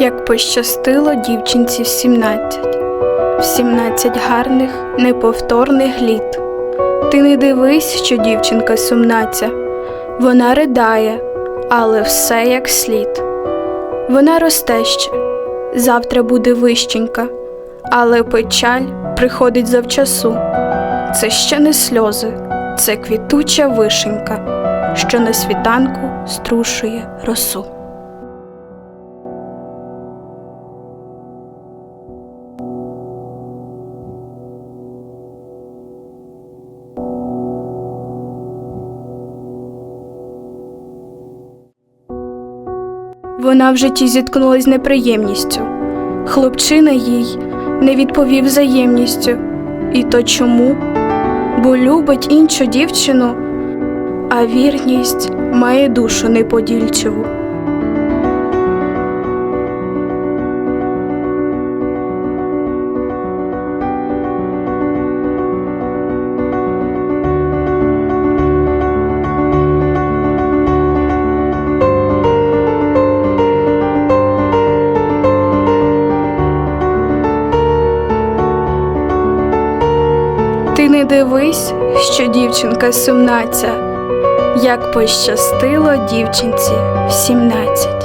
Як пощастило дівчинці в сімнадцять, в сімнадцять гарних, неповторних літ. Ти не дивись, що дівчинка сумнаця, вона ридає, але все як слід. Вона росте ще, завтра буде вищенька, але печаль приходить завчасу. Це ще не сльози, це квітуча вишенька, що на світанку струшує росу. Вона в житті зіткнулась з неприємністю. Хлопчина їй не відповів взаємністю. І то чому? Бо любить іншу дівчину, а вірність має душу неподільчиву. Ти не дивись, що дівчинка сумнаця, як пощастило дівчинці в сімнадцять.